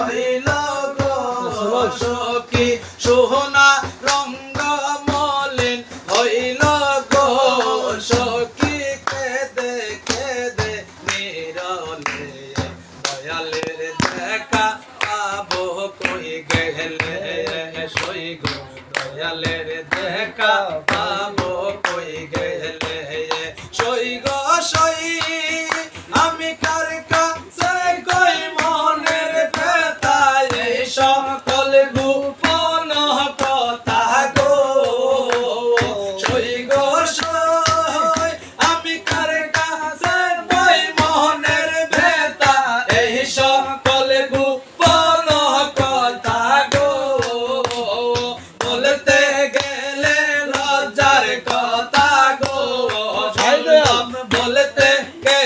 হইল গো সখী সোহনা রঙ্গ মলিন হইল গো সখী কেদে কেদে নিরলে। দয়ালের দেখা পাবো কই গেলে? সই গো দয়ালের দেখা পাবো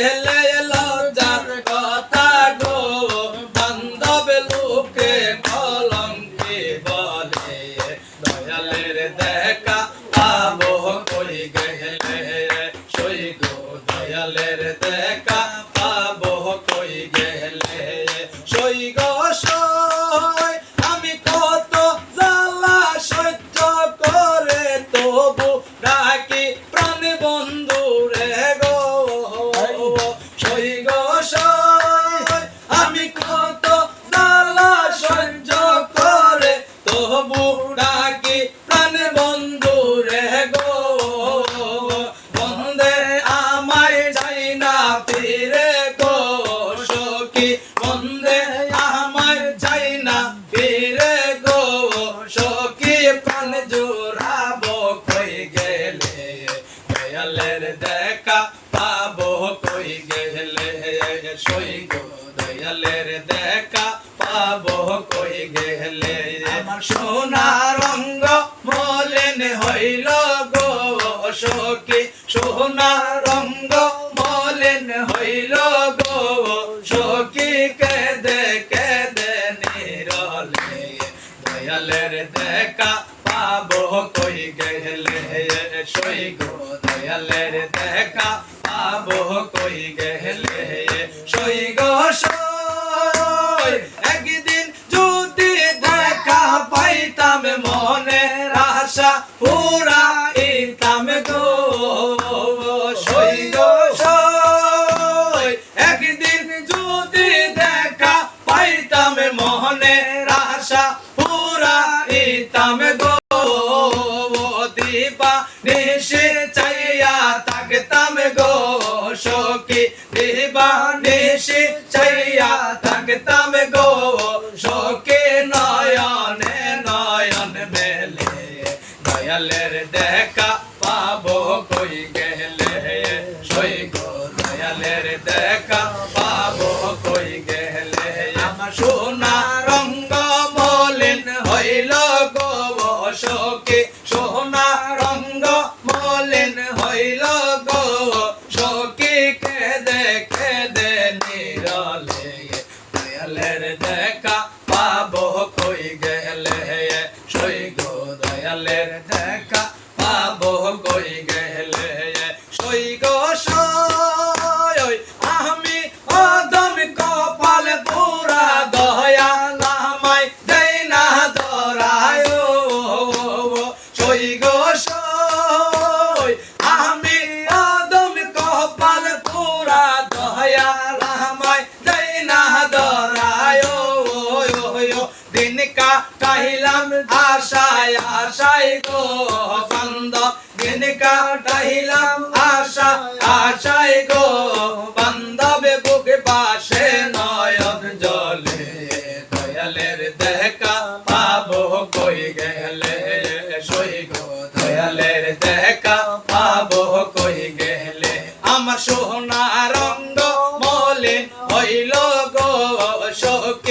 গেলে লজ্জার কথা গো। বান্ধব লোকে কলঙ্কি বলে দয়ালের দেখা পাবো কই গেলে? আমার সোনা রঙ্গ মলিন হইল গো সখী সোনা রঙ্গ মলিন হইল গো সখী কেদে কেদে নিরলে দয়ালের দেখা পাবো কই গেলে? সই গো, দয়ালের দেখা পাবো কই গেলে? আশা পুরা ইতাম গো দীপা, নিশে চাইয়া থাকতাম গো, সখী দীপা, নিশে চাইয়া থাকতাম গো, সখী নয়নে নয়ন দয়ালের দেখা পাবো কই গেলে, সই গো দয়ালের দেখা পাবো কই গেলে, আমার সোনা দয়ালের দিন কাটাইলাম আশায় আশায় গো বন্ধ। দিন কাটাইলাম আশা আশায় গো বান্ধবে বুকে পাশে নয়ন জলে, দয়ালের দেখা পাবো। কই গেলে সই গো, দয়ালের দেখা পাবো। কই গেলে আমার সোনা রঙ্গ মলিন হইল গো সখী